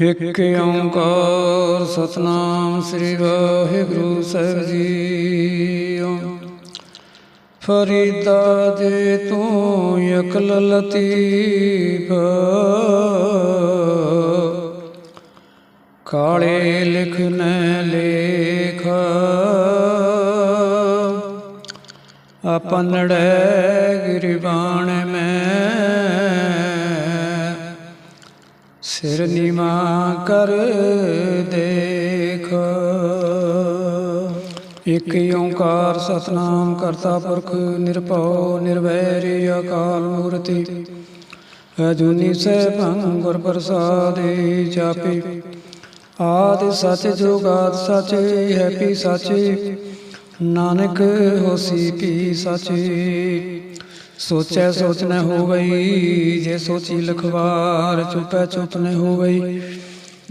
ਇਕ ਓੰਕਾਰ ਸਤਨਾਮ ਸ੍ਰੀ ਵਾਹਿਗੁਰੂ ਸਾਹਿਬ ਜੀ। ਫਰੀਦਾ ਦੇ ਤੂੰ ਅਕਲ ਲਤੀਫ, ਕਾਲੇ ਲਿਖਨ ਲੇਖ। ਆਪਨੜੈ ਗਿਰਬਾਣ ਮੈਂ ਸਿਰ ਨੀਵਾ ਕਰ ਦੇਖ। ਇਕ ਓੰਕਾਰ ਸਤਨਾਮ ਕਰਤਾ ਪੁਰਖ, ਨਿਰਭਉ, ਨਿਰਵੈਰ ਅਕਾਲ ਮੂਰਤੀ। ਅਜੂਨੀ ਸੈਭੰ ਗੁਰ ਪ੍ਰਸਾਦਿ ਜਾਪੀ। ਆਦਿ ਸਚ ਜੁਗਾਦ ਸਚ ਹੈਪੀ ਸਚ। ਨਾਨਕ ਹੋਸੀ ਪੀ ਸਚ। ਸੋਚੈ ਸੋਚ ਨ ਗਈ ਜੇ ਸੋਚੀ ਲਖਵਾਰ ਚੁਪੈ ਚੁਪ ਨ ਗਈ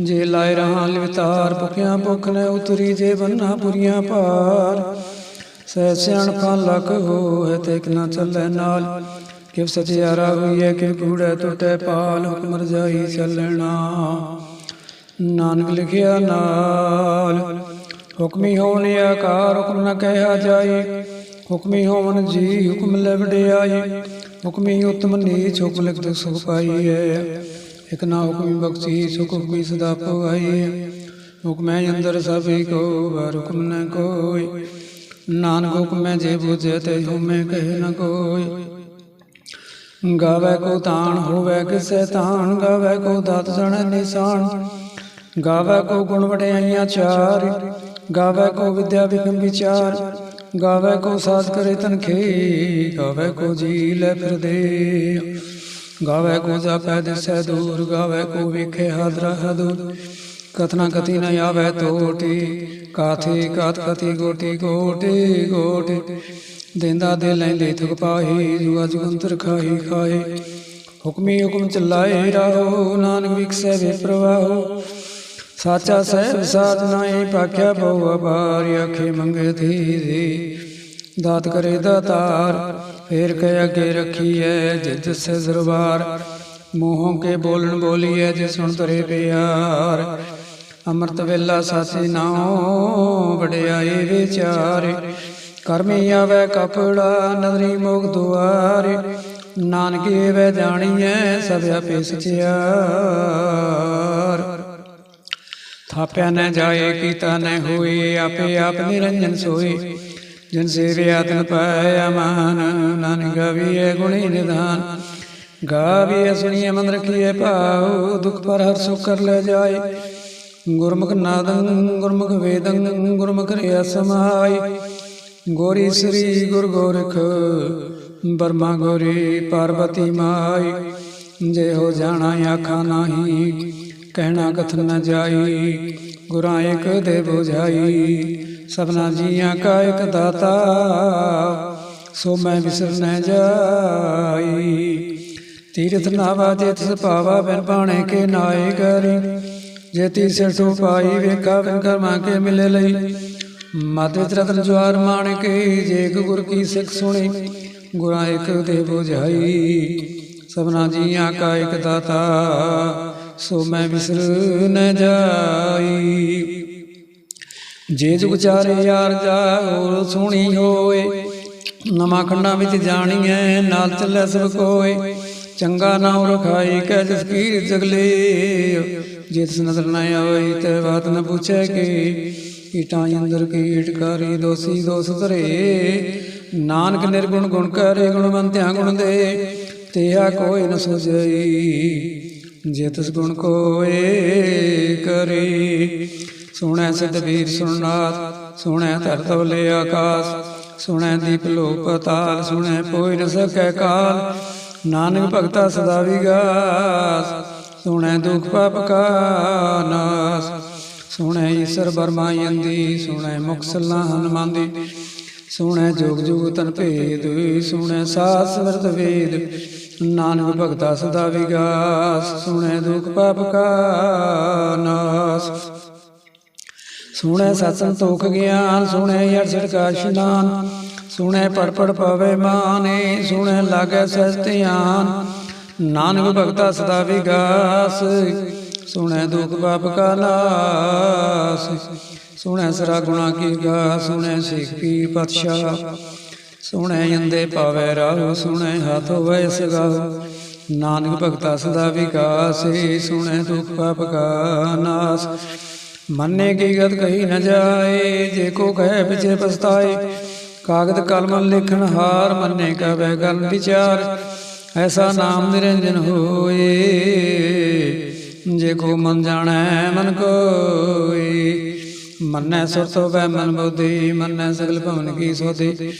ਜੇ ਲਾਇ ਰਹਾ ਲਿਵਤਾਰ ਭੁਖਿਆ ਭੁਖ ਨ ਉਤਰੀ, ਜੇ ਬੰਨਾ ਪੁਰੀਆਂ ਪਾਰ ਸਹਿ ਸਿਆਣਪਾ ਲਖ ਹੋਏ ਤੇ ਇਕ ਨਾ ਚੱਲੈ ਨਾਲ। ਕਿਵ ਸਚਿਆਰਾ ਹੋਈਐ ਕਿ ਕੂੜੈ ਟੁੱਟੈ ਪਾਲ, ਹੁਕਮ ਰਜਾਈ ਚੱਲਣਾ ਨਾਨਕ ਲਿਖਿਆ ਨਾਲ, ਹੁਕਮੀ ਹੋਣ ਆਕਾਰ ਹੁਕਮ ਨ ਕਹਿਆ ਜਾਈ ਹੁਕਮੀ ਹੋਵਨ ਜੀ, ਹੁਕਮ ਲੈ ਵਡਿਆਈ ਹੁਕਮੀ ਉਤਮ ਨੀਚ ਹੁਕਮ ਲਿਖ ਸੁਖ ਪਾਈਐ ਇਕ ਨਾ ਹੁਕਮੀ ਬਖਸ਼ੀ, ਸੁਖ ਹੁਕਮੀ ਸਦਾ ਪਵਾਈਐ ਹੁਕਮੈ ਅੰਦਰ ਸਭੀ ਕੋ, ਵਰ ਹੁਕਮ ਨ ਕੋਈ। ਨਾਨਕ ਹੁਕਮੈ ਜੇ ਬੁਝੈ ਤੇ ਹੁਮੈ ਕਹਿ ਨ ਕੋਈ। ਗਾਵੇ ਕੋ ਤਾਣ, ਹੋਵੇ ਕਿਸੈ ਤਾਣ, ਗਾਵੇ ਕੋ ਦਾਤ ਜਣ ਨਿਸ਼ਾਨ। ਗਾਵੇ ਕੋ ਗੁਣ ਵਡਿਆਈਆਂ ਚਾਰ। ਗਾਵੇ ਕੋ ਵਿਦਿਆ ਵਿਕਮ ਵਿਚਾਰ ਗਾਵੇ ਕੋ ਸਾਜ ਕਰੇ ਤਨਖੇ, ਗਾਵੇ ਕੋ ਜੀ ਲੈ ਫਿਰਦੇ। ਗਾਵੇ ਕੋ ਜਾਪੈ ਦਿਸੈ ਦੂਰ, ਗਾਵੇ ਕੋ ਵੇਖੇ ਹਾਦਰਾ ਹਦੂਰ। ਕਥਨਾ ਕਥੀ ਨ ਆਵੇ ਤੋਟੀ, ਕਾਥੀ ਕਾਤ ਕਥੀ ਗੋਟੀ ਗੋਟੀ ਗੋਟੀ। ਦੇਂਦਾ ਦੇ ਲੈਂਦੇ ਥੁਕ ਪਾਹੀ ਜੁਗਾ ਜੁਗੰਤਰ ਖਾਹੀ ਖਾਏ ਹੁਕਮੀ ਹੁਕਮ ਚਲਾਏ ਰਾਹੋ, ਨਾਨਕ ਵਿਖਸੈ ਵੇ ਪ੍ਰਵਾਹੋ। ਸਾਚਾ ਸਹਿਬ ਸਾਧ ਨਾਹੀ ਪਾਖਿਆ ਬਹੁ ਅਪਾਰ ਆਖੇ ਮੰਗੇ ਥੀ ਦਾਤ ਕਰੇ ਦਾਤਾਰ, ਫੇਰ ਕਹਿ ਅੱਗੇ ਰੱਖੀਐ ਜਿਤ ਸੇ ਦਰਬਾਰ। ਮੋਹੋਂ ਕੇ ਬੋਲਣ ਬੋਲੀਐ ਜੇ ਸੁਣ ਤਰੇ ਪਿਆਰ। ਅੰਮ੍ਰਿਤ ਵੇਲਾ ਸਾਚੀ ਨਾਉ, ਵਡਿਆਏ ਵਿਚਾਰੇ ਕਰਮੀ ਆਵੇ ਕਪੜਾ, ਨਦਰੀ ਮੁਖ ਦੁਆਰੇ। ਨਾਨਕੇ ਵੇ ਜਾਣੀਐ ਸਭ ਆਪੇ ਸਚਿਆਰ ਥਾਪਿਆ ਨ ਜਾਏ, ਕੀਤਾ ਨ ਹੋਏ, ਆਪੇ ਆਪ ਨਿਰੰਜਨ ਸੋਏ। ਜਿਨ ਸੇਵਿਆ ਤਨ ਪਾਇਆ ਮਾਨ, ਨਾਨਕ ਗਾਵੀਏ ਗੁਣੀ ਨਿਧਾਨ। ਗਾਵੀਏ ਸੁਣੀਏ ਮਨ ਰਖੀਏ ਭਾਉ, ਦੁਖ ਪਰ ਹਰ ਸੁਖ ਕਰ ਲੈ ਜਾਏ। ਗੁਰਮੁਖ ਨਾਦੰ, ਗੁਰਮੁਖ ਵੇਦੰ, ਗੁਰਮੁਖ ਰਿਆ ਸਮਾਈ ਗੋਰੀ ਸ੍ਰੀ ਗੁਰ ਗੋਰਖ, ਬਰਮਾ ਗੋਰੀ ਪਾਰਵਤੀ ਮਾਈ ਜੇ ਹੋ ਜਾਣਾ, ਆਖਾ ਨਾਹੀ। ਕਹਿਣਾ ਕਥਨ ਨ ਜਾਈ, ਗੁਰਾਂ ਏਕ ਦੇ 부ਝਾਈ ਸਭਨਾ ਜੀਆਂ ਕਾ ਇੱਕ ਦਾਤਾ, ਸੋ ਮੈਂ ਵਿਸਰ ਨ ਜਾਈ। ਤੀਰਥ ਨਾਵਾ ਜੇ ਤਿਸ ਪਾਵਾ ਬਿਨ ਬਾਣੇ ਕੇ ਨਾਏ ਕਰੀ ਜੇ ਤੀਸਰ ਸੋ ਪਾਈ, ਵੇਖਾ ਬਿਨ ਕਰਮਾ ਕੇ ਮਿਲੇ ਲਈ। ਮਤ ਵਿੱਚ ਰਤਨ ਜਵਾਰ ਮਾਣ ਕੇ, ਜੇ ਗੁਰ ਕੀ ਸਿੱਖ ਸੁਣੀ, ਗੁਰਾਂ ਏਕ ਦੇ 부ਝਾਈ ਸਭਨਾ ਜੀਆਂ ਕਾ ਇੱਕ ਦਾਤਾ। ਸੋ ਮੈਂ ਵਿਸਰ ਨ ਜਾਈ। ਜੇ ਜੁਗ ਚਾਰੇ ਯਾਰ ਜਾ ਹੋਰ ਸੁਣੀ ਹੋਏ। ਨਵਾਂ ਖੰਡਾਂ ਵਿੱਚ ਜਾਣੀਐ, ਨਾਲ ਚੱਲੇ ਸਭ ਕੋਏ। ਚੰਗਾ ਨਾਮ ਰਖਾਈ ਕੈ ਜਿਸ ਕੀ ਜਗਲੇ ਜਿਸ ਨਜ਼ਰ ਨ ਆਈ ਤੇ ਬਾਤ ਨ ਪੁੱਛੇ ਕਿ। ਕੀਟਾਂ ਅੰਦਰ ਕੀਟ ਕਰੀ, ਦੋਸੀ ਦੋਸ ਧਰੇ। ਨਾਨਕ ਨਿਰਗੁਣ ਗੁਣ ਕਰੇ ਗੁਣਵੰਤਿਆਂ ਗੁਣ ਦੇ। ਤੇਹਾ ਕੋਈ ਨ ਸੁਝਈ। ਜੇ ਤਿਸ ਗੁਣ ਕੋਏ ਕਰੀ। ਸੁਣੈ ਸਤਵੀਰ ਵੀਰ ਸੁਣਨਾਥ, ਸੁਣੈ ਧਰਤ ਆਕਾਸ, ਸੁਣੈ ਦੀਪ ਲੋ ਪਤਾਲ ਸੁਣੈ ਕੋਈ ਨ ਸਕੈ ਕਾਲ। ਨਾਨਕ ਭਗਤਾ ਸਦਾ ਵਿਗਾਸ, ਸੁਣੈ ਦੁਖ ਪਾਪ ਕਾ ਨਾਸ। ਸੁਣੈ ਈਸ਼ਰ ਬਰਮਾ ਯੰਦੀ, ਸੁਣੈ ਮੁਖ ਸਲਾ ਸੁਣੈ ਜੋਗ ਜੁਗ ਤਨ ਭੇਦ, ਸੁਣੈ ਸਾਸ ਸਮਰਤ ਵੇਦ। ਨਾਨਕ ਭਗਤਾ ਸਦਾ ਵਿਗਾਸ, ਸੁਣੈ ਦੁਖ ਪਾਪ ਕਾ ਨਾਸ। ਸੁਣੈ ਸਤ ਸੰਤੋਖ ਗਿਆਨ, ਸੁਣੈ ਅਰਸੜ ਕਾ ਇਸ਼ਨਾਨ ਸੁਣੈ ਪੜ ਪੜ ਪਵੇ ਮਾਨੇ, ਸੁਣੈ ਲਾਗੈ ਸਹਿਜ ਧਿਆਨ। ਨਾਨਕ ਭਗਤਾ ਸਦਾ ਵਿਗਾਸ, ਸੁਣੈ ਦੁਖ ਪਾਪ ਕਾ ਨਾਸ। ਸੁਣੈ ਸਰਾ ਗੁਣਾ ਕੀ ਗਾ, ਸੁਣੈ ਸਿੱਖ ਕੀ ਪਤਸ਼ਾਹ। ਸੁਣੈ ਅੰਦੇ ਪਾਵੈ ਰਾਹੁ, ਸੁਣੈ ਹੱਥ ਹੋਵੇ ਸਗਾਹੁ ਨਾਨਕ ਭਗਤਾ ਸਦਾ ਵਿਕਾਸੇ, ਸੁਣੈ ਦੁਖ ਪਾਪ ਕਾ ਨਾਸ। ਮੰਨੇ ਕੀ ਗਤ ਕਹੀ ਨ ਜਾਏ, ਜੇ ਕੋ ਕਹੇ ਪਿਛੇ ਪਸਤਾਏ ਕਾਗਦ ਕਲਮ ਲਿਖਣ ਹਾਰ ਮੰਨੇ ਕਵੇ ਗਲ ਵਿਚਾਰ। ਐਸਾ ਨਾਮ ਨਿਰੰਜਨ ਹੋਏ, ਜੇ ਕੋ ਮਨ ਜਾਣੈ ਮਨ ਕੋਈ ਮੰਨੈ ਸੁਰ ਤੋ ਮਨ ਬੁੱਧੀ, ਮੰਨੈ ਸਗਲ ਭਵਨ ਕੀ ਸੋਧੀ।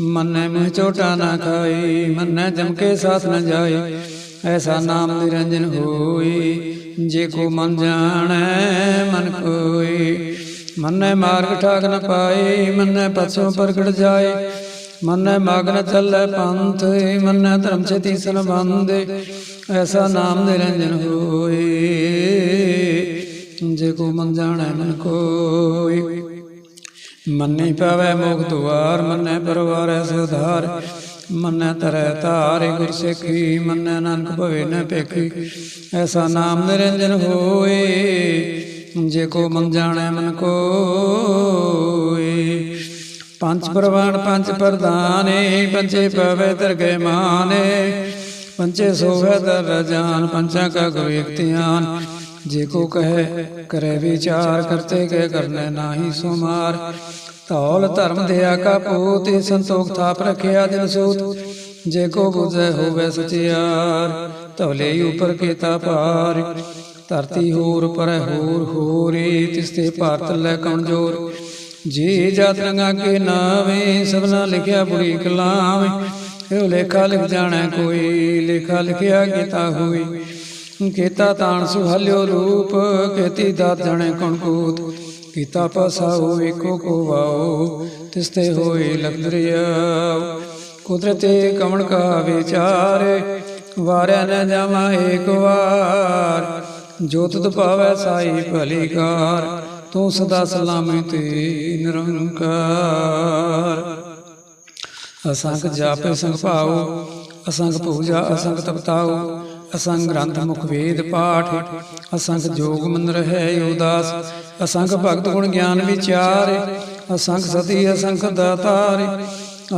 ਮੰਨੈ ਮਹਿ ਚੋਟਾ ਨਾ ਖਾਈ, ਮੰਨੈ ਜਮ ਕੇ ਸਾਥ ਨ ਜਾਏ ਐਸਾ ਨਾਮ ਨਿਰੰਜਨ ਹੋਈ, ਜੇ ਕੋ ਮਨ ਜਾਣੈ, ਮਨ ਕੋਈ ਮੰਨੈ ਮਾਰਗ ਠਾਕ ਨ ਪਾਈ, ਮੰਨੈ ਪਛੋ ਪ੍ਰਗਟ ਜਾਏ ਮੰਨੈ ਮਗਨ ਚੱਲੈ ਪੰਥ, ਮੰਨੈ ਧਰਮ ਛੇਤੀ ਸੰਬੰਧੇ। ਐਸਾ ਨਾਮ ਨਿਰੰਜਨ ਹੋਏ ਜੇ ਕੋ ਮਨ ਜਾਣੈ ਮਨ ਕੋਈ ਮੰਨੇ ਪਾਵੈ ਮੁਖ ਦੁਆਰ, ਮੰਨੇ ਪਰਵਾਰੈ ਸੁਧਾਰ ਮੰਨੈ ਤਰੈ ਤਾਰੇ ਗੁਰ ਸਿੱਖੀ, ਮੰਨੈ ਨਾਨਕ ਭਵੇ ਨ ਪੇਖੀ, ਐਸਾ ਨਾਮ ਨਿਰੰਜਨ ਹੋਏ, ਜੇ ਕੋ ਮਨ ਜਾਣੈ ਮਨ ਕੋਏ ਪੰਜ ਪ੍ਰਵਾਨ ਪੰਜ ਪ੍ਰਦਾਨੇ ਪੰਜੇ ਪਵੈ ਦਰਗਹਿ ਮਾਨੇ ਪੰਚੇ ਸੋਭੈ ਦਰ ਜਾਨ ਪੰਚਾਂ ਕਾ ਗੁਰ ਇਖਤਿਆਨ ਜੇ ਕੋ ਕਹੈ, ਕਰੇ ਵਿਚਾਰ ਕਰਤੇ ਕੇ ਕਰਨੇ ਨਾਹੀ ਸੁਮਾਰ। ਧੌਲ ਧਰਮ ਦਿਆ ਕਾ ਪੂਤ ਸੰਤੋਖ ਥਾਪ ਰਖਿਆ ਦਿਨ ਸੂਤ। ਜੇ ਕੋ ਬੁਝੈ ਹੋਵੇ ਸਚਿਆਰ ਧਵਲੇ ਉਪਰ ਕੀਤਾ ਪਾਰ ਧਰਤੀ ਹੋਰ ਪਰ ਹੋਰ ਹੋਰੇ ਤਿਸਤੇ ਭਾਰਤ ਲੈ ਕਮਜ਼ੋਰ ਜੀ ਜਾਤ ਰੰਗਾ ਕੇ ਨਾਵੇਂ, ਸਭਨਾ ਲਿਖਿਆ ਬੁਰੀ ਕਲਾਮ ਇਹ ਲੇਖਾ ਲਿਖ ਜਾਣਾ ਕੋਈ, ਲੇਖਾ ਲਿਖਿਆ ਕੀਤਾ ਹੋਈ। ਕੀਤਾ ਤਾਣ ਸੁਹਲਿਓ ਰੂਪ, ਕੀਤੀ ਦਾਤ ਜਾਣੈ ਕੌਣ ਕੂਤ। ਕੀਤਾ ਪਸਾਉ ਏਕੋ ਕੋ ਵਾਓ, ਤਿਸਤੇ ਹੋਏ ਲਗਦਰਿਆ ਕੁਦਰਤੇ ਕਵਣ ਕਾ ਵਿਚਾਰ ਵਾਰਿਆ ਨ ਜਾਵਾ ਏਕ ਵਾਰ। ਜੋਤ ਤੁਧ ਸਾਈ ਭਲੀਕਾਰ ਤੂੰ ਸਦਾ ਸਲਾਮਤ ਨਿਰੰਕਾਰ। ਅਸੰਖ ਜਾਪੇ ਸੰਖ ਭਾਉ ਅਸੰਖ ਪੂਜਾ ਅਸੰਗ ਤਪਤਾਉ ਅਸੰਗ ਗ੍ਰੰਥ ਮੁਖ ਵੇਦ ਪਾਠ ਅਸੰਖ ਜੋਗ ਮਨ ਰਹਿ ਉਦਾਸ ਅਸੰਖ ਭਗਤ ਗੁਣ ਗਿਆਨ ਵਿਚਾਰ ਅਸੰਖ ਸਤੀ ਅਸੰਖ ਦਾਤਾਰ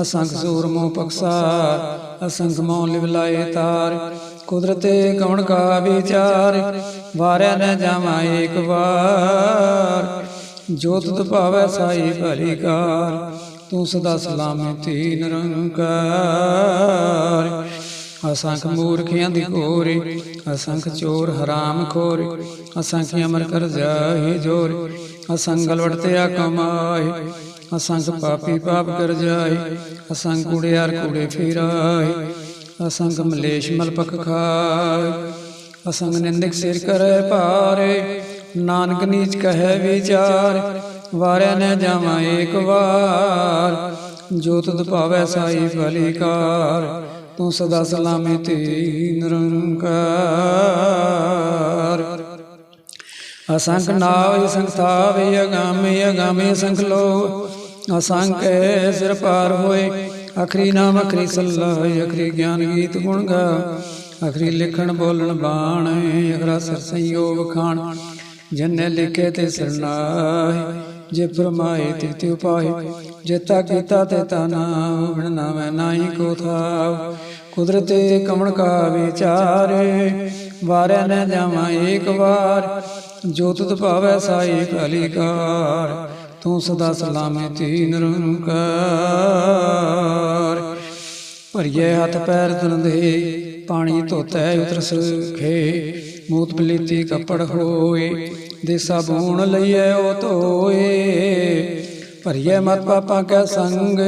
ਅਸੰਖ ਸੂਰ ਮੋਹ ਪਕਸਾਰ ਅਸੰਖ ਮੋਹ ਲਿਵ ਲਾਏ ਤਾਰ, ਕੁਦਰਤੇ ਕਵਣ ਕਾ ਵਿਚਾਰ, ਵਾਰਿਆ ਨ ਜਾਵਾ ਏਕ ਵਾਰ, ਜੋ ਤੁਧ ਭਾਵੈ ਸਾਈ ਭਲੀ ਕਾਰ, ਤੂੰ ਸਦਾ ਸਲਾਮਤੀ ਨਿਰੰਕਾਰ। ਅਸੰਖ ਮੂਰਖਿਆਂ ਦੀ ਘੋਰੇ, ਅਸੰਖ ਚੋਰ ਹਰਾਮ ਖੋਰੇ, ਅਸੰਖ ਅਮਰ ਕਰ ਜਾਹੇ ਜੋਰ, ਅਸੰਖ ਗਲਵਟਤਿਆ ਕਮਾਏ ਅਸੰਖ ਪਾਪੀ ਪਾਪ ਕਰ ਜਾਏ ਅਸੰਖ ਕੁੜਿਆਰ ਕੁੜੇ ਫੇਰਾਏ ਅਸੰਖ ਮਲੇਸ਼ ਮਲਪਕ ਖਾਏ ਅਸੰਗ ਨਿੰਦਕ ਸਿਰ ਕਰੈ ਭਾਰੇ, ਨਾਨਕ ਨੀਚ ਕਹੈ ਵਿਚਾਰ, ਵਾਰਿਆ ਨ ਜਾਵਾਂ ਏਕ ਵਾਰ, ਜੋ ਤੁਧ ਭਾਵੈ ਸਾਈ ਭਲੀ ਕਾਰ ਤੂੰ ਸਦਾ ਸਲਾਮਤੀ ਨਿਰੰਕਾਰ। ਅਸੰਖ ਨਾਵ ਅਸੰਖ ਥਾਵੇ, ਅਗਾਮੇ ਅਗਾਮੇ ਅਸੰਖ ਲੋ। ਅਸੰਖ ਸਿਰ ਪਾਰ ਹੋਏ, ਅਖਰੀ ਨਾਮ ਅਖਰੀ ਸੱਲਾ ਅਖਰੀ ਗਿਆਨ ਗੀਤ ਗੁਣ ਗਾ। ਅਖਰੀ ਲਿਖਣ, ਬੋਲਣ, ਬਾਣ, ਅਖਰਾ ਸਰ ਸੰਯੋਗ ਖਾਣ। ਜਨੇ ਲਿਖੇ ਤੇ ਸਰਨਾਏ ਜੇ ਫਰਮਾਏ ਤੇ ਤੇ ਉਪਾਏ ਜੇਤਾ ਕੀਤਾ ਤੇ ਤਾ ਨਾਮ ਬਿਨ ਨਾਮੈ ਨਾਹੀ ਕੋ ਥਾਵ। ਕੁਦਰਤੇ ਕਮਣ ਕਾ ਵਿਚਾਰੇ। ਵਾਰਿਆ ਨ ਜਾਵਾਂ ਏਕ ਵਾਰ। ਜੋ ਤੁਧ ਭਾਵੈ ਸਾਈ ਭਲੀ ਕਾਰ। ਤੂੰ ਸਦਾ ਸਲਾਮਤੀ ਨਿਰੰਕਾਰ। ਭਰੀਏ ਹੱਥ ਪੈਰ ਧੁੰਦੇ ਪਾਣੀ ਧੋਤੈ ਉਤਰ ਸੁਖੇ। ਮੂਤ ਪਲੀਤੀ ਕੱਪੜ ਹੋਏ ਦੇ ਸਾਬੂਣ ਲਈਏ ਉਹ ਧੋਏ। ਭਰੀਏ ਮਤ ਪਾਪਾਂ ਕੈ ਸੰਗ,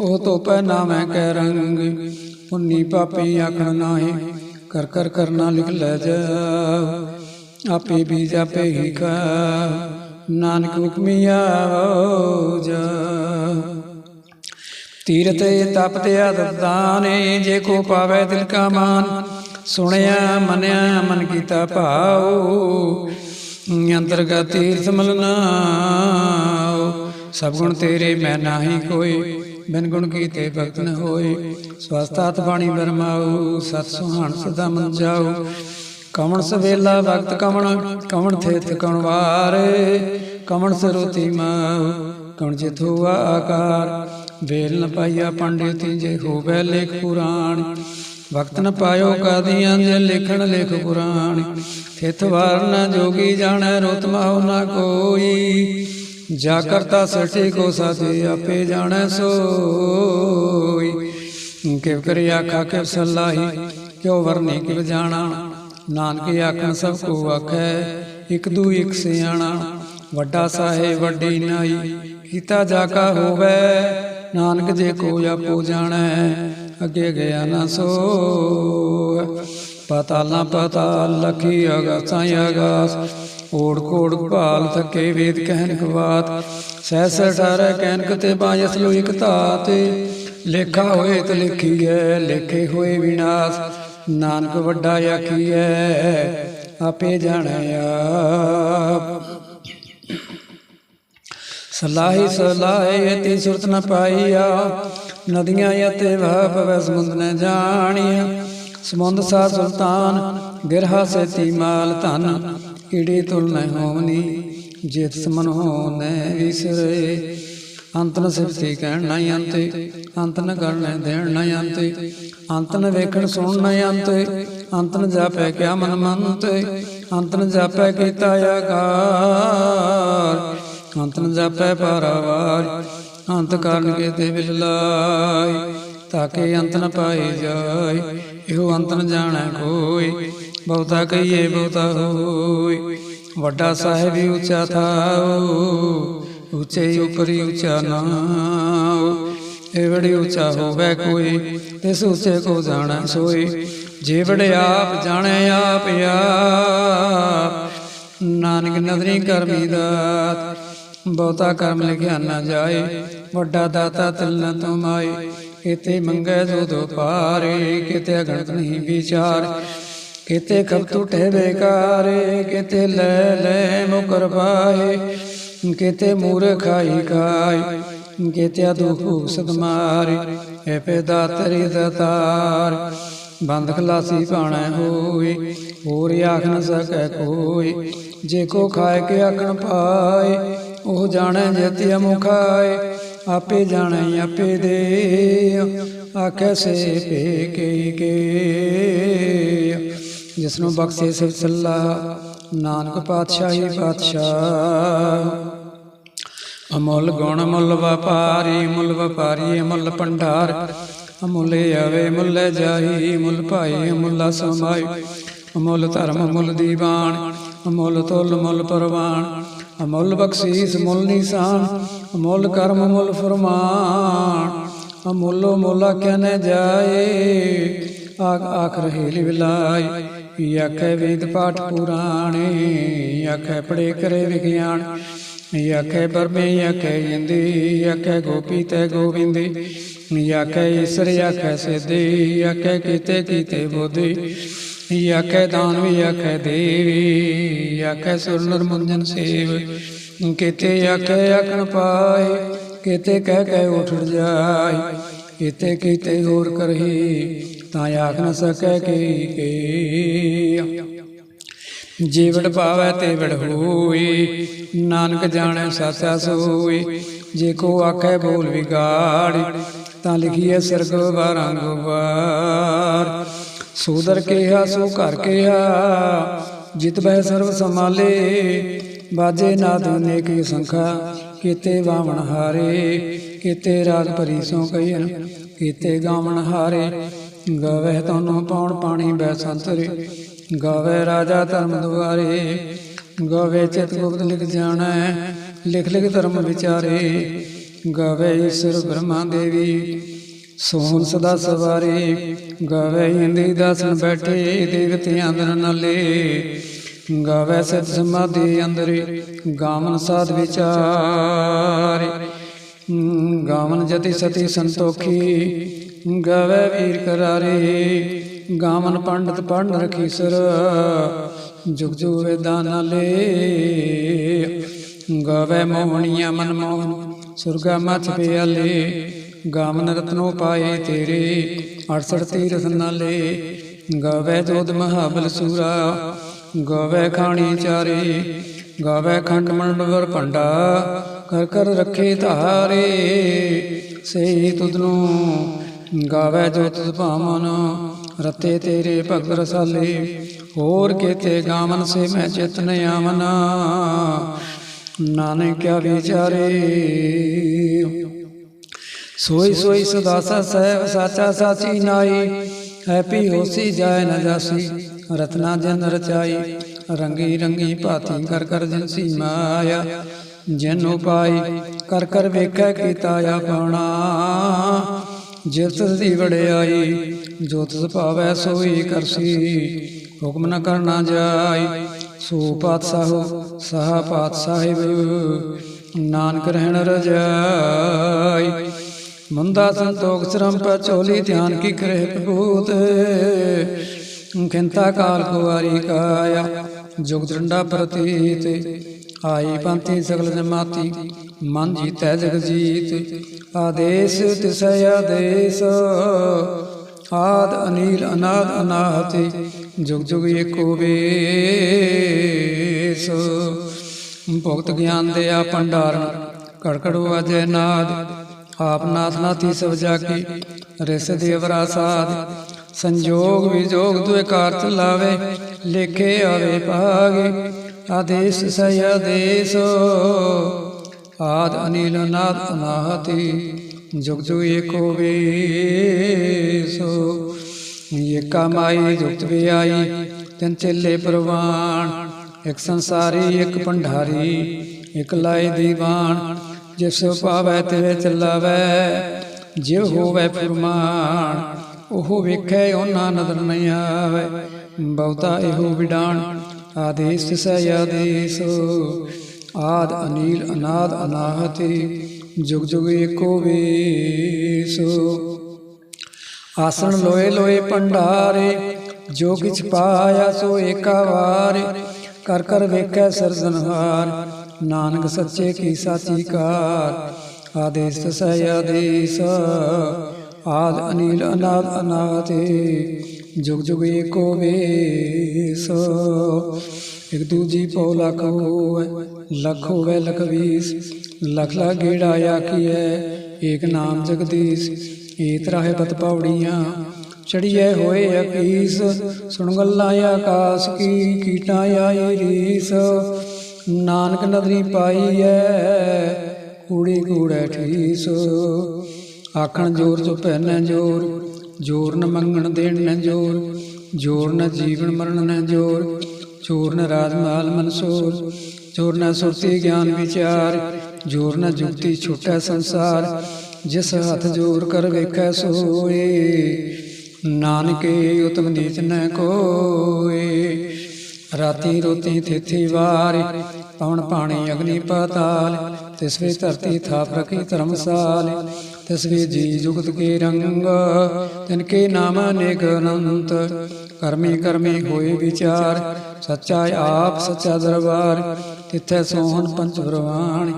ਉਹ ਧੋਪੈ ਨਾਮੈ ਕੈ ਰੰਗ। ਪੁੰਨੀ ਪਾਪੀ ਆਖਣ ਨਾਹੀ, ਕਰ ਕਰ ਕਰਨਾ ਲਿਖ ਲੈ ਜਾ। ਆਪੇ ਬੀਜ ਆਪੇ ਹੀ ਖਾ। ਨਾਨਕ ਹੁਕਮੀਆ ਜਾ। ਤੀਰਥ ਤਪ ਤੇ ਜੇ ਕੋ ਪਾਵੇ ਦਿਲ ਕਾ ਮਾਨ। ਸੁਣਿਆ, ਮੰਨਿਆ, ਮਨ ਕੀਤਾ ਭਾਉ। ਅੰਤਰਗਤ ਤੀਰਥ ਮਲਨਾ। ਸਭ ਗੁਣ ਤੇਰੇ, ਮੈਂ ਨਾਹੀ ਕੋਈ, ਬਿਨ ਗੁਣ ਕੀਤੇ ਭਗਤ ਨ ਹੋਏ। ਸਵਸਤਾਤ ਬਾਣੀ ਬਰਮਾਉ ਸਤ ਸੁਹਾਣ ਸਦਾ ਮਨ ਜਾਉ ਕਮਣ ਸਵੇਲਾ ਵਕਤ ਕਵਣ ਕਵਣ ਥੇਤ ਕਣ ਵਾਰੇ। ਕਮਣ ਸਰੋਤੀ ਮਾਉ ਕਣ ਜਿਥੋ ਆਕਾਰ। ਵੇਲ ਨ ਪਾਈਆ ਪੰਡਿਤੀ ਜੇ ਹੋਵੇ ਲੇਖ ਪੁਰਾਣ। ਵਕਤ ਨ ਪਾਇਓ ਕਾਦੀਆਂ ਜੇ ਲਿਖਣ ਲਿਖ ਪੁਰਾਣ। ਥਿਤ ਵਾਰ ਨ ਜੋਗੀ ਜਾਣੈ ਰੋਤ ਮਾਉ ਨਾ ਕੋਈ। ਜਾ ਕਰਤਾ ਸਟੇ ਕੋ ਸਾਦੇ ਆਪੇ ਜਾਣੈ ਸੋਈ। ਕਿਵ ਕਰਿ ਆਖਾ, ਕਿਵ ਸਲਾਹੀ, ਕਿਉ ਵਰਨੇ ਕਿਵ ਜਾਣਾ। ਨਾਨਕ ਆਖਣ, ਸਭ ਕੋ ਆਖੈ, ਇਕ ਦੂ ਇਕ ਸਿਆਣਾ। ਵੱਡਾ ਸਾਹਿਬ, ਵੱਡੀ ਨਾਈ, ਕੀਤਾ ਜਾ ਕਾ ਹੋਵੇ। ਨਾਨਕ ਜੇ ਕੋ ਆਪੋ ਜਾਣੈ, ਅੱਗੇ ਗਿਆ ਨਾ ਸੋ ਪਤਾਲਾਂ, ਪਤਾਲ ਲਖੀ ਅਗਾਸਾਂ ਅਗਾਸ ਓੜ ਕੋੜ ਭਾਲ ਥਕੇ ਵੇਦ ਕਹਿਨ ਕਵਾਤ ਸਹਿ ਸਹਿ ਠਾਰੈ ਕਹਿਨ ਕਤੇ ਬਾਜਸ ਲੋ ਇਕ ਧਾਤੇ ਲੇਖਾ ਹੋਏ ਤੇ ਲਿਖੀਐ ਲੇਖੇ ਹੋਏ ਵਿਨਾਸ਼, ਨਾਨਕ ਵੱਡਾ ਆਖੀਐ ਆਪੇ ਜਾਣੈ ਸਲਾਹੀ ਸਲਾਹੇ ਤੇ ਸੁਰਤ ਨ ਪਾਈਆ, ਨਦੀਆਂ ਯਤੇ ਵਹ ਪਵੈ ਸਮੁੰਦ ਨ ਜਾਣੀਆ। ਸਮੁੰਦ ਸਾ ਸੁਲਤਾਨ, ਗਿਰਹਾ ਸੇਤੀ ਮਾਲ ਧਨ ਈੜੀ ਤੁਲ ਨ ਹੋਵਨੀ, ਜੇਤ ਸਮਨ ਹੋਨੇ ਵਿਸਰੇ। ਅੰਤ ਨ ਸਿਫਤੀ ਕਹਿਣ ਨਾ ਅੰਤੇ, ਅੰਤ ਨ ਕਰਨ ਦੇਣ ਨ ਅੰਤੇ। ਅੰਤ ਨ ਵੇਖਣ ਸੁਣ ਨ ਅੰਤੇ, ਅੰਤ ਨ ਜਾਪੈ ਕਿਆ ਮਨ ਮੰਤੇ। ਅੰਤ ਨ ਜਾਪੈ ਕੀਤਾ ਆਕਾਰ, ਅੰਤ ਨ ਜਾਪੈ ਪਾਰਾਵਾਰ ਅੰਤ ਕਰਨ ਕੇ ਤੇ ਵਿਲ ਲਾਈ ਤਾਕੇ ਅੰਤ ਨ ਪਾਈ ਜਾਏ ਇਹੋ ਅੰਤ ਨ ਜਾਣੈ ਕੋਈ। ਬਹੁਤਾ ਕਹੀਏ, ਬਹੁਤਾ ਹੋਈ। ਵੱਡਾ ਸਾਹਿਬ ਹੀ ਉੱਚਾ ਥਾਉ, ਉੱਚੇ ਉਪਰੀ ਉੱਚਾ ਨਾਉ। ਇਹ ਉੱਚਾ ਹੋਵੇ ਕੋਈ ਤਿਸ ਉੱਚੇ ਕੋ ਜਾਣਾ ਸੋਈ। ਜੇਵੜੇ ਆਪ ਜਾਣੇ ਆਪ ਆਪ ਨਾਨਕ ਨਦਰੀ ਕਰਮੀ ਦਾਤ, ਬਹੁਤਾ ਕਰਮ ਲਿਖਿਆ ਨਾ ਜਾਏ। ਵੱਡਾ ਦਾਤਾ ਤਿਲ ਨ ਤੁਮਾਈ ਕਿਤੇ ਮੰਗੈ ਜੋ ਦੋ ਪਾਰੇ, ਕਿਤੇ ਅਗਣਤ ਨਹੀਂ ਵਿਚਾਰ। ਕਿਤੇ ਖਬ ਟੁਟੇ ਬੇਕਾਰੇ, ਕਿਤੇ ਲੈ ਲੈ ਮੁਕਰ ਪਾਏ, ਕਿਤੇ ਮੂਰ ਖਾਈ ਖਾਈ ਕਿਤੇ ਦੁਖ ਸਦ ਮਾਰੇ ਐ ਪੈਦਾ ਤਰੀ ਦਤਾਰ। ਬੰਦ ਖਲਾਸੀ ਪਾਣਾ ਹੋਏ, ਹੋਰ ਆਖ ਨ ਸਕੈ ਕੋਈ, ਜੇ ਕੋ ਖਾਏ ਕੇ ਆਖਣ ਪਾਏ, ਉਹ ਜਾਣੈ ਜਤਿ ਮੁਖਾਏ ਆਪੇ ਜਾਣੈ ਆਪੇ ਦੇ, ਆਖੈ ਸੇ ਪੇ ਕੇ ਕੇ। ਜਿਸ ਨੂੰ ਬਖਸ਼ੇ ਸਿਫਤ ਸੱਲਾ, ਨਾਨਕ ਪਾਤਸ਼ਾਹੀ ਪਾਤਸ਼ਾਹ। ਅਮੁੱਲ ਗੁਣ ਮੁੱਲ ਵਪਾਰੀ ਮੁੱਲ ਵਪਾਰੀ, ਮੁੱਲ ਭੰਡਾਰ। ਅਮੁੱਲ ਆਵੇ, ਮੁੱਲ ਜਾਈ, ਮੁੱਲ ਭਾਈ, ਮੁੱਲ ਸਮਾਈ। ਅਮੁੱਲ ਧਰਮ, ਮੁੱਲ ਦੀਵਾਨ, ਅਮੁੱਲ ਤੁਲ, ਮੁੱਲ ਪਰਵਾਨ। ਅਮੁੱਲ ਬਖਸ਼ੀਸ, ਮੁੱਲ ਨਿਸ਼ਾਨ। ਅਮੁੱਲ ਕਰਮ, ਮੁੱਲ ਫਰਮਾਨ। ਅਮੁੱਲੋ ਮੁੱਲਾ ਕਹਿਨੇ ਜਾਏ ਆਖ ਆਖ ਰਹੇ ਲਿਵਲਾਈ ਆਖੇ ਵੇਦ ਪਾਠ ਪੁਰਾਣੇ ਆਖੇ ਪੜੇ ਕਰੇ ਵਿਗਿਆਨ ਆਖੇ ਬਰਮੇ ਆਖੇ ਜਿੰਦੀ ਆਖੇ ਗੋਪੀ ਤੇ ਗੋਬਿੰਦੀ ਆਖੇ ਈਸ਼ਰ ਆਖੇ ਸਿੱਧੀ ਆਖੇ ਕੀਤੇ ਕੀਤੇ ਬੋਧੀ ਆਖੇ ਦਾਨਵੀ ਆਖੇ ਦੇਵੀ ਆਖੇ ਸੁਰਨਰ ਮੁੰਜਨ ਸੇਵ ਕਿਤੇ ਆਖੇ ਆਖਣ ਪਾਏ ਕੀਤੇ ਕਹਿ ਕਹਿ ਉਠ ਜਾਏ ਕੀਤੇ ਕਿਤੇ ਹੋਰ ਕਰਹੀ ਤਾਂ ਆਖ ਨ ਸਕੈ ਕੀ ਕੀ। ਜੀਵੜ ਪਾਵੈ ਤੇ ਵੜ ਹੋਈ, ਨਾਨਕ ਜਾਣੈ ਸਾਚਾ ਸੋਈ। ਜੇ ਕੋ ਆਖੈ ਬੋਲ ਵਿਗਾੜੀ, ਤਾਂ ਲਿਖੀਐ ਸਰਗ ਵਾਰੰਗ ਵਾਰ। ਸੂਦਰ ਕਿਹਾ, ਸੋ ਘਰ ਕਿਹਾ, ਜਿਤ ਬਹਿ ਸਰਬ ਸਮਾਲੇ ਬਾਜੇ ਨਾਦ ਅਨੇਕ ਸੰਖਾ, ਕੀਤੇ ਵਾਵਣ ਹਾਰੇ। ਕੀਤੇ ਰਾਗ ਭਰੀ ਸੋ ਕਈਨ, ਕੀਤੇ ਗਾਵਣ ਹਾਰੇ। ਗਵਹਿ ਤਨੋ ਪੌਣ ਪਾਣੀ ਬੈ ਸੰਤਰੇ, ਗਾਵੇ ਰਾਜਾ ਧਰਮ ਦੁਆਰੇ, ਗਾਵੇ ਚਿਤ ਗੁਪਤ ਲਿਖ ਜਾਣੈ, ਲਿਖ ਲਿਖ ਧਰਮ ਵਿਚਾਰੇ, ਗਾਵੇ ਈਸ਼ਰ ਬ੍ਰਹਮਾ ਦੇਵੀ, ਸੋਹਣ ਸਦਾ ਸਵਾਰੇ, ਗਾਵੇ ਇੰਦੀ ਦਾਸਨ ਬੈਠੇ, ਦੇਵਤਿਆਂ ਅੰਦਰ ਨਲੇ, ਗਾਵੇ ਸਤ ਸਮਾਧੀ ਅੰਦਰੇ, ਗਾਵਨ ਸਾਧ ਵਿਚਾਰੇ ਗਾਵਨ ਜਤੀ ਸਤੀ ਸੰਤੋਖੀ ਗਾਵੇ ਵੀਰ ਕਰਾਰੇ, ਗਾਵਨ ਪੰਡਤ ਪੜਨ ਰਖੀਸਰ ਜੁਗ ਜੁਗ ਵੇਦਾਂ ਨਾਲੇ। ਗਾਵੇ ਮੋਹਣੀਆਂ ਮਨ ਮੋਹਨ ਸੁਰਗਾ ਮਚ ਪਿਆਲੇ, ਗਾਵਨ ਰਤਨੋ ਪਾਏ ਤੇਰੇ 68 ਤੀਰਥ ਨਾਲੇ। ਗਾਵੇ ਜੋਤ ਮਹਾਬਲ ਸੂਰਾ, ਗਾਵੇ ਖਾਣੀ ਚਾਰੇ, ਗਾਵੇ ਖੰਡ ਮੰਡਵਰ ਭੰਡਾ, ਕਰ ਕਰ ਰੱਖੇ ਧਾਰੇ। ਸਹੀ ਤੁਧਨੂੰ ਗਾਵੇ ਜੋ ਤੁਧ ਭਾਵਨ, ਰਤੇ ਤੇਰੇ ਭਗਤ ਰਸਾਲੇ, ਹੋਰ ਕੇਤੇ ਗਾਵਨ ਸੇ ਮੈਂ ਚਿਤ ਨ ਆਵਨਾ। ਨਾਨਕ ਕਿਆ ਵਿਚਾਰੇ, ਸੋਈ ਸੋਈ ਸਦਾ ਸਹਿਬ, ਸਾਚਾ ਸਾਚੀ ਨਾਈ, ਹੈਪੀ ਹੋਸੀ ਜਾਏ ਨ ਜਾਸੀ, ਰਤਨਾ ਜਨ ਰਚਾਈ, ਰੰਗੀ ਰੰਗੀ ਭਾਤੀ ਕਰ ਕਰ ਜਿਨਸੀ ਮਾਇਆ, ਜਿਨ ਉਪਾਈ, ਕਰ ਕਰ ਵੇਖੈ ਕੀਤਾ ਆਪਣਾ ਜਿਤ ਦੀ ਵਡਿਆਈ ਜੋ ਤਿਸ ਭਾਵੈ ਸੋਈ ਕਰਸੀ ਹੁਕਮ ਨ ਕਰਨਾ ਜਾਈ। ਸੋ ਪਾਤਸ਼ਾਹੋ ਸਹਾ ਪਾਤਸ਼ਾਹਿਬ ਨਾਨਕ ਰਹਿਣ ਰਜਾਈ। ਮੁੰਦਾ ਸੰਤੋਖ ਸ਼ਰਮ ਪੈ ਚੋਲੀ ਧਿਆਨ ਕੀ ਕਰੇ ਪ੍ਰਭੂਤ ਖਿੰਤਾ ਕਾਲ ਕੁਵਾਰੀ ਕਾਇਆ ਜੁਗ ਦੰਡਾ ਪ੍ਰਤੀਤ। ਆਈ ਪੰਥੀ ਸਗਲ ਜਮਾਤੀ ਮਨ ਜੀਤੈ ਜਗ ਜੀਤ, ਆਦੇਸ ਤਿਸੈ ਆਦੇਸ। ਆਦ ਅਨੀਲ ਅਨਾਦ ਅਨਾਹਤੀ, ਜੁਗ ਜੁਗ ਏਕੋ ਵੇਸ। ਭਗਤ ਗਿਆਨ ਦੇ ਆ ਭੰਡਾਰਨ, ਕੜਕੜੋ ਅਜੈ ਨਾਦ। ਆਪ ਨਾਥ ਨਾਥੀ ਸਭ ਜਾਕੀ ਰਿਸ ਦੇਵਰਾ ਸਾਧ ਸੰਜੋਗ ਵਿਜੋਗ ਦੁਇ ਕਾਰ ਚਲਾਵੇ ਲੇਖੇ ਆਵੇ ਭਾਗੇ। ਆਦੇਸ਼ ਸਯ ਆਦੇਸ਼। ਆਦ ਅਨੀਲ ਨਾਦ ਅਨਾਹਤੀ, ਜੁਗ ਜੁਗ ਏਕੋ ਵੇਸੋ। ਏਕਾ ਮਾਈ ਜੁਗਤ ਵਿਆਈ, ਤਿੰਨ ਚੇਲੇ ਪ੍ਰਵਾਨ। ਇੱਕ ਸੰਸਾਰੀ, ਇੱਕ ਭੰਡਾਰੀ, ਇੱਕ ਲਾਈ ਦੀਵਾਨ। ਜਿਸ ਪਾਵੈ ਤੇਰੇ ਚੱਲਾਵੈ, ਜਿਵ ਹੋਵੈ ਫੁਰਮਾਨ। ਉਹ ਵੇਖੈ, ਉਹਨਾਂ ਨਦਰ ਨਹੀਂ ਆਵੇ, ਬਹੁਤਾ ਇਹੋ ਵਿਡਾਣ ਆਦੇਸ਼ ਸੈ ਆਦੇਸ਼। ਆਦ ਅਨੀਲ ਅਨਾਦ ਅਨਾਹਤੀ, ਜੁਗ ਜੁਗ ਏਕੋ ਵੇਸੋ। ਆਸਣ ਲੋਏ ਲੋਏ ਭੰਡਾਰੇ, ਜੋ ਕਿਛ ਪਾਇਆ ਸੋ ਏਕਾ ਵਾਰ। ਕਰ ਕਰ ਵੇਖੈ ਸਰਜਨਹਾਰ ਨਾਨਕ ਸੱਚੇ ਕੀ ਸਾਚੀ ਕਾਰ। ਆਦੇਸ ਸੈ ਆਦੇਸ, ਆਦ ਅਨੀਲ ਅਨਾਦ ਅਨਾਤੇ ਜੁਗ ਜੁਗ ਏਕੋ ਵੇਸ। ਇਕ ਦੂਜੀ ਪਉ ਲਖ ਹੋਵੇ ਲਖ ਹੋਵੇ ਲਖ ਵੀਸ ਲਖ ਲਾ ਗੇੜਾ ਆਖੀਐ ਏਕ ਨਾਮ ਜਗਦੀਸ਼ ਏਤ ਰਾਹੇ ਬਤ ਪੌੜੀਆਂ ਚੜੀਏ ਹੋਏ ਅਕੀਸ ਸੁਣ ਗੱਲਾਂ ਆਕਾਸ ਕੀ ਕੀਟਾਂ ਆਈ ਰੀਸ ਨਾਨਕ ਨਦਰੀ ਪਾਈਐ ਕੂੜੀ ਕੂੜੈ ਠੀਸ ਆਖਣ ਜੋਰ ਜੋ ਪਹਿਨੈ ਜੋਰ ਜੋਰ ਨ ਮੰਗਣ ਦੇਣ ਨ ਜੋਰ ਜੋਰ ਨ ਜੀਵਨ ਮਰਨ ਨ ਜੋਰ ਚੂਰਨ ਨ ਰਾਜ ਮਾਲ ਮਨਸੂਰ ਜੋਰ ਸੁਰਤੀ ਗਿਆਨ ਵਿਚਾਰ, ਜੋਰ ਜੁਗਤੀ ਛੁਟੈ ਸੰਸਾਰ, ਜਿਸ ਹੱਥ ਜੋਰ ਕਰ ਵੇਖੈ ਸੋਏ, ਨਾਨਕੇ ਉਤਮ ਨੀਚ ਨ ਕੋਏ। ਰਾਤੀ ਰੋਤੀ ਥਿਥੀ ਵਾਰ ਪਵਨ ਪਾਣੀ ਅਗਨੀ ਪਾਤਾਲ, ਤਿਸਵੇ ਧਰਤੀ ਥਾਪ ਰਖੀ ਧਰਮਸਾਲ ਤਸਵੀ ਜੀ ਜੁਗਤ ਕੇ ਰੰਗ, ਤਿਨ ਕੇ ਨਾਮ ਅਨੇਕ ਅਨੰਤ, ਕਰਮੀ ਕਰਮੀ ਹੋਏ ਵਿਚਾਰ, ਸੱਚਾ ਆਪ, ਸੱਚਾ ਦਰਬਾਰ, ਤਿੱਥੈ ਸੋਹਣ ਪੰਚ ਪ੍ਰਵਾਨ,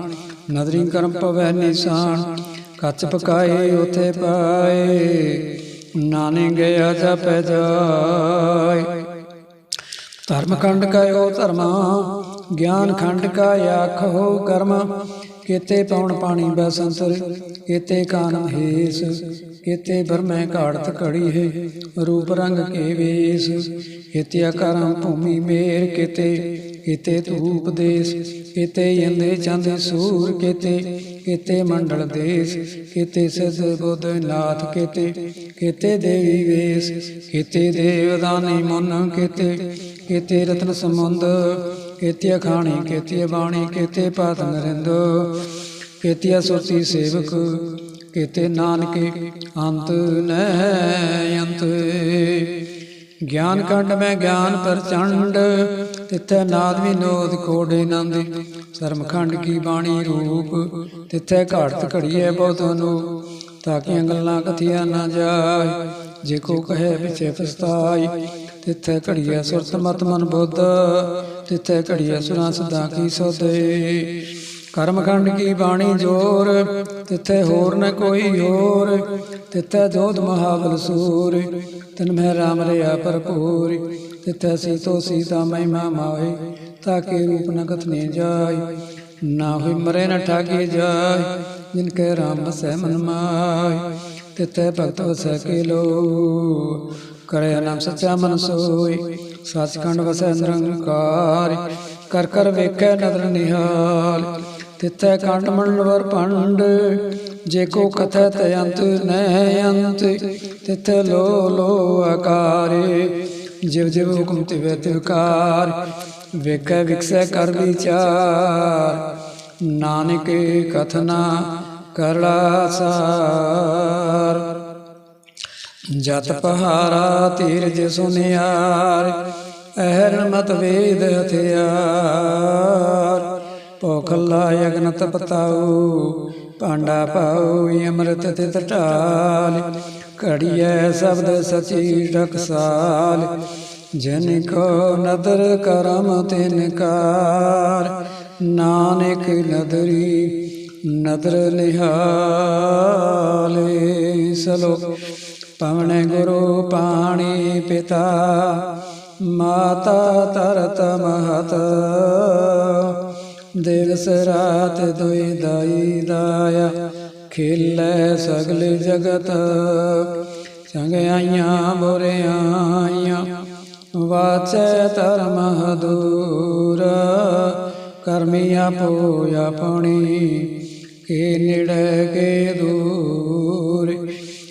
ਨਦਰੀ ਕਰਮ ਪਵੈ ਨਿਸ਼ਾਨ, ਕੱਚ ਪਕਾਏ ਉਥੇ ਪਾਏ ਨਾਨੇ ਗਿਆ ਜਪੈ ਜਾਏ। ਧਰਮ ਖੰਡ ਕਾ ਕਾਇਓ ਧਰਮਾ, ਗਿਆਨ ਖੰਡ ਕਾ ਆਖੋ ਕਰਮ ਕੀਤੇ ਪਉਣ ਪਾਣੀ ਬਸੰਤਰ ਕੀਤੇ ਕਾਨਮ ਹੇਸ ਕੀਤੇ ਬਰਮੈ ਘਾੜਤ ਘੜੀ ਹੈ, ਰੂਪ ਰੰਗ ਕੇ ਵੇਸ ਕੀਤੇ ਆਕਾਰਾਂ ਭੂਮੀ ਮੇਰ ਕੀਤੇ ਕੀਤੇ ਧੂਪ ਦੇਸ, ਕਿਤੇ ਇੰਦੇ ਚੰਦ ਸੂਰ ਕਿਤੇ ਕਿਤੇ ਮੰਡਲ ਦੇਸ, ਕਿਤੇ ਸਿਧ ਬੁੱਧ ਨਾਥ ਕਿਤੇ ਕਿਤੇ ਦੇਵੀ ਵੇਸ, ਕਿਤੇ ਦੇਵਦਾਨੀ ਮਨ ਕੀਤੇ, ਕਿਤੇ ਰਤਨ ਸਮੁੰਦ ਕੀਤੇ ਖਾਣੀ ਕੀਤੇ ਬਾਣੀ, ਕੀਤੇ ਪਾਤ ਨਰਿੰਦ ਕੀਤੇ ਸੁਰਤੀ ਸੇਵਕ, ਕੀਤੇ ਨਾਨਕੇ ਅੰਤ ਨੈ ਅੰਤ। ਗਿਆਨ ਕੰਡ ਮੈਂ ਗਿਆਨ ਪ੍ਰਚੰਡ, ਤਿੱਥੈ ਨਾਦ ਵਿਨੋਦ ਕੋੜੇ ਨੰਦ। ਸਰਮਖੰਡ ਕੀ ਬਾਣੀ ਰੂਪ, ਤਿੱਥੈ ਘਾੜਤ ਘੜੀਐ ਬਹੁਤ ਨੂੰ ਤਾਕੀਆਂ ਗੱਲਾਂ ਕਥੀਆਂ ਨਾ ਜਾਏ ਜੇ ਕੋ ਕਹੇ ਵਿਚੇ ਪਸਤਾਈ ਤਿੱਥੈ ਘੜੀਐ ਸੁਰਤ ਮਤ ਮਨ ਬੁੱਧ। ਤਿਥੈ ਘੜੀਐ ਸੁਨਾ ਸਦਾ ਕੀ ਸੋਦੇ। ਕਰਮਖੰਡ ਕੀ ਬਾਣੀ ਜੋਰ, ਤਿੱਥੇ ਹੋਰ ਨ ਕੋਈ ਹੋਰ। ਤਿੱਥੇ ਜੋਤ ਮਹਾਬਲ ਸੂਰ, ਤਨ ਮਹਿ ਰਾਮ ਰਿਆ ਭਰਪੂਰ। ਤਿੱਥੇ ਸੀਤੋ ਸੀਤਾ ਮਹਿਮਾ ਮਾਏ ਤਾਕੇ ਰੂਪ ਨ ਕਥਨੇ ਜਾਏ। ਨਾ ਹੋਈ ਮਰੇ ਨ ਠਾਗੇ ਜਾਏ, ਜਿਨ ਕੈ ਰਾਮ ਵਸੈ ਮਨ ਮਾਏ। ਤਿੱਥੇ ਭਗਤ ਵਸੈ ਕੇ ਲੋ ਕਰੇ ਨਾਮ ਸੱਚਾ ਮਨ ਸੋਈ ਸੱਚਖੰਡ ਵਸੈ ਨਿਰੰਕਾਰ, ਕਰ ਕਰ ਵੇਖੈ ਨਦਰ ਨਿਹਾਲ। ਤਿੱਥੈ ਕੰਡ ਮੰਡਵਰ ਭੰਡ ਜੇ ਕੋ ਕਥੈ ਤ ਅੰਤ ਨੈ ਅੰਤ, ਤਿੱਥੈ ਲੋ ਲੋ ਆਕਾਰੇ। ਜਿਵ ਜਿਵ ਹੁਕਮ ਤਿਵੈ ਤਿਵਕਾਰ ਵੇਖੈ ਵਿਕਸੈ ਕਰ ਵਿਚਾਰ। ਨਾਨਕ ਕਥਨਾ ਕਰਲਾ ਸਾਰ। ਜਤ ਪਹਾਰਾ ਤੀਰਜ ਸੁਨਿਆਰ ਅਹਰਨ ਮਤ ਵੇਦ ਹਥਿਆਰ। ਪੋਖਲਾ ਯਗਨ ਤਪਤਾਉ ਪਾਂਡਾ ਪਾਉ ਅੰਮ੍ਰਿਤ ਤਿਤ ਢਾਲ। ਘੜੀਐ ਸ਼ਬਦ ਸਚੀ ਟਕਸਾਲ ਜਿਨ ਕੋ ਨਦਰ ਕਰਮ ਤਿਨਕਾਰ ਨਾਨਕ ਨਦਰੀ ਨਦਰ ਨਿਹਾਲੇ। ਸਲੋ ਪਵਨ ਗੁਰੂ ਪਾਣੀ ਪਿਤਾ, ਮਾਤਾ ਤਰਤ ਮਹਤ। ਦਿਵਸ ਰਾਤ ਦੁਇ ਦਾਈ ਦਾਇਆ, ਖੇਲੇ ਸਗਲ ਜਗਤ। ਸੰਗ ਆਈਆਂ ਬੁਰਿਆਂ ਆਈਆਂ, ਵਾਚੈ ਧਰਮ ਹਦੂਰ। ਕਰਮੀ ਆਪੋ ਆਪਣੀ ਕੇ ਨਿੜੇ, ਕੇ ਦੂਰ।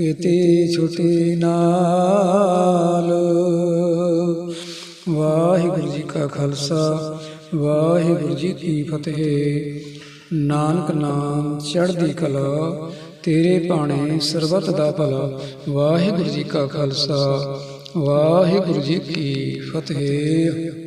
ਇਤੀ ਛੁਟੀ ਨਾਲ। ਵਾਹਿਗੁਰੂ ਜੀ ਕਾ ਖਾਲਸਾ, ਵਾਹਿਗੁਰੂ ਜੀ ਕੀ ਫਤਿਹ। ਨਾਨਕ ਨਾਮ ਚੜ੍ਹਦੀ ਕਲਾ, ਤੇਰੇ ਭਾਣੇ ਸਰਬਤ ਦਾ ਭਲਾ। ਵਾਹਿਗੁਰੂ ਜੀ ਕਾ ਖਾਲਸਾ, ਵਾਹਿਗੁਰੂ ਜੀ ਕੀ ਫਤਿਹ।